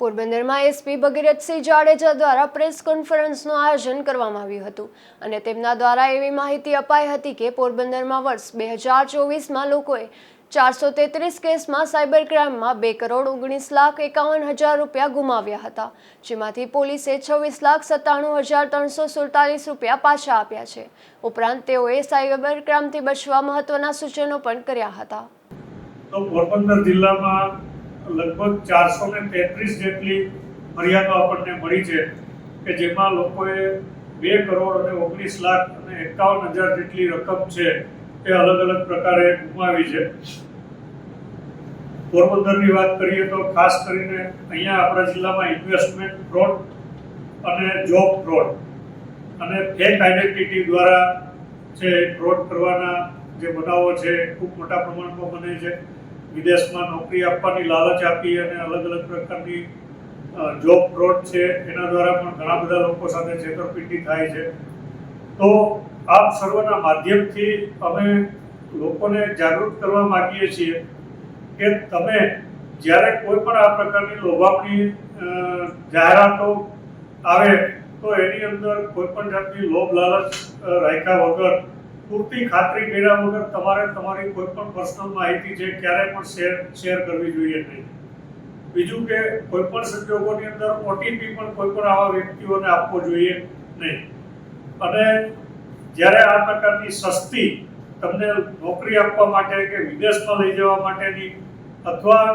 પોરબંદરમાં એસપી ભગીરથસિંહ જાડેજા દ્વારા પ્રેસ કોન્ફરન્સનું આયોજન કરવામાં આવ્યું હતું અને તેમના દ્વારા એવી માહિતી અપાઈ હતી કે પોરબંદરમાં વર્ષ બે હજાર ચોવીસમાં લોકોએ ચારસો તેત્રીસ કેસમાં સાયબર ક્રાઇમમાં બે કરોડ ઓગણીસ લાખ એકાવન હજાર રૂપિયા ગુમાવ્યા હતા, જેમાંથી પોલીસે છવ્વીસ લાખ સત્તાણું હજાર ત્રણસો સુડતાલીસ રૂપિયા પાછા આપ્યા છે. ઉપરાંત તેઓએ સાયબર ક્રાઇમથી બચવા મહત્વના સૂચનો પણ કર્યા હતા. તો પોરબંદર જિલ્લામાં લગભગ ચારસો ને તેત્રીસ જેટલી ફરિયાદો આપણને મળી છે કે જેમાં લોકોએ બે કરોડ અને ઓગણીસ લાખ અને એકાવન હજાર જેટલી રકમ છે એ અલગ અલગ પ્રકારે ગુમાવી છે. પોરબંદરની વાત કરીએ તો ખાસ કરીને અહીંયા આપણા જિલ્લામાં ઇન્વેસ્ટમેન્ટ ફ્રોડ અને જોબ ફ્રોડ અને ફેક આઈડેન્ટિટી દ્વારા જે ફ્રોડ કરવાના જે બનાવો છે, ખૂબ મોટા પ્રમાણમાં બને છે. વિદેશમાં નોકરી આપવાની લાલચ આપી અને અલગ અલગ પ્રકારની જોબ ફ્રોડ છે, એના દ્વારા પણ ઘણા બધા લોકો સાથે છેતરપિંડી થાય છે. તો આપ સર્વના માધ્યમથી અમે લોકોને જાગૃત કરવા માગીએ છીએ કે તમે જ્યારે કોઈ પણ આ પ્રકારની લોભામણી જાહેરાતો આવે, તો એની અંદર કોઈ પણ જાતની લોભ લાલચ રાખ્યા વગર પૂરતી ખાતરી કર્યા વગર તમારે તમારી કોઈ પણ પર્સનલ માહિતી છે ક્યારેય પણ શેર શેર કરવી જોઈએ નહીં. બીજું કે કોઈ પણ સંજોગોની અંદર ઓટીપી પણ કોઈ પણ આવા વ્યક્તિઓને આપવો જોઈએ નહીં. અને જ્યારે આ પ્રકારની સસ્તી તમને નોકરી આપવા માટે કે વિદેશમાં લઈ જવા માટેની અથવા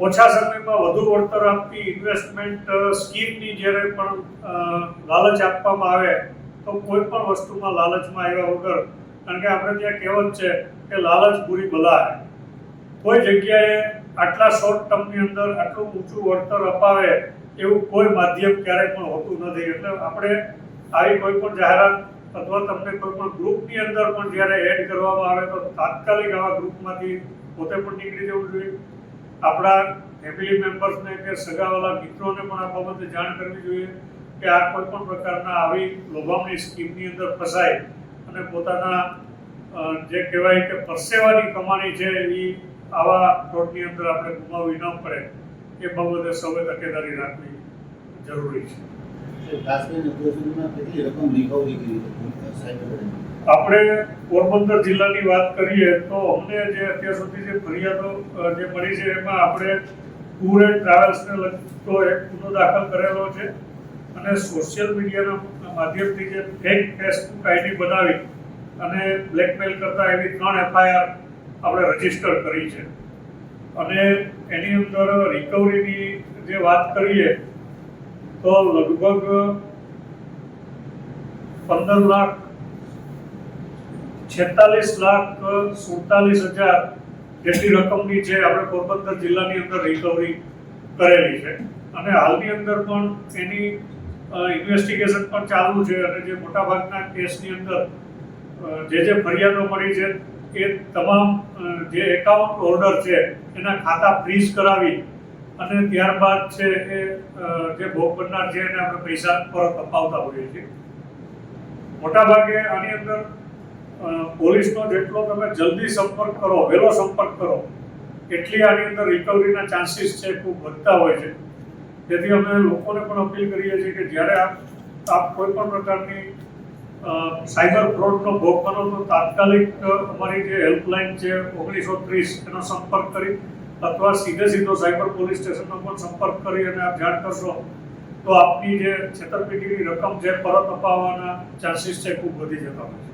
ઓછા સમયમાં વધુ વળતર આપતી ઇન્વેસ્ટમેન્ટ સ્કીમની જ્યારે પણ લાલચ આપવામાં આવે તો કોઈ પણ વસ્તુમાં લાલચમાં આવ્યા વગર, કારણ કે આપણે ત્યાં કહેવત છે કે લાલચ બુરી બલા કોઈ જગ્યાએ આટલા શોર્ટ ટર્મની અંદર આટલું ઊંચું વળતર અપાવે એવું કોઈ માધ્યમ ક્યારેય પણ હોતું નથી. એટલે આપણે આવી કોઈ પણ જાહેરાત અથવા તમને કોઈ પણ ગ્રુપની અંદર પણ જ્યારે એડ કરવામાં આવે તો તાત્કાલિક આવા ગ્રુપમાંથી પોતે પણ નીકળી જવું જોઈએ. આપણા ફેમિલી મેમ્બર્સને કે સગાવાલા મિત્રોને પણ આ બાબતે જાણ કરવી જોઈએ. કે આ કોઈ પણ પ્રકારના આવી લોભામણી સ્કીમની અંદર ફસાય અને પોતાના જે કહેવાય કે પરસેવાની કમાણી છે એ આવા ફ્રોડની અંદર આપણે ગુમાવવી ન પડે એ બાબતે સૌએ તકેદારી રાખવી જરૂરી છે? આપણે પોરબંદર જિલ્લાની વાત કરીએ તો અમને જે અત્યાર સુધી જે ફરિયાદો જે મળી છે એમાં આપણે ટૂર એન્ડ ટ્રાવેલ્સને લગતો એક ગુનો દાખલ કરેલો છે અને સોશિયલ મીડિયાના માધ્યમથી જે ફેક ફેસબુક આઈડી બનાવી અને બ્લેકમેલ કરતા એવી ત્રણ એફઆઈઆર આપણે રજિસ્ટર કરી છે. અને એની અંદર રિકવરીની જે વાત કરીએ, તો લગભગ પંદર લાખ, છેતાલીસ લાખ, સુડતાલીસ હજાર જેટલી રકમની છે આપણે પોરબંદર જિલ્લાની અંદર રિકવરી કરેલી છે. અને હાલની અંદર પણ એની ઇન્વેસ્ટિગેશન પણ ચાલુ છે અને જે મોટાભાગના કેસની અંદર જે જે ફરિયાદો મળી છે, એ તમામ જે એકાઉન્ટ હોલ્ડર છે, એના ખાતા ફ્રીઝ કરાવી અને ત્યારબાદ છે એ જે ભોગ બનનાર છે, એને આપણે પૈસા પરત અપાવતા હોઈએ છીએ. મોટાભાગે આની અંદર પોલીસનો જેટલો તમે જલ્દી સંપર્ક કરો, વહેલો સંપર્ક કરો, એટલી આની અંદર રિકવરીના ચાન્સીસ છે, ખૂબ વધતા હોય છે. તેથી અમે લોકોને પણ અપીલ કરીએ છીએ કે જ્યારે આપ કોઈ પણ પ્રકારની સાયબર ફ્રોડનો ભોગ બનો તો તાત્કાલિક અમારી જે હેલ્પલાઇન છે ઓગણીસો ત્રીસ એનો સંપર્ક કરી અથવા સીધે સીધો સાયબર પોલીસ સ્ટેશનનો પણ સંપર્ક કરી અને આપ જાણ કરશો તો આપની જે છેતરપિંડીની રકમ છે, પરત અપાવવાના ચાન્સીસ છે ખૂબ વધી જતા હોય છે.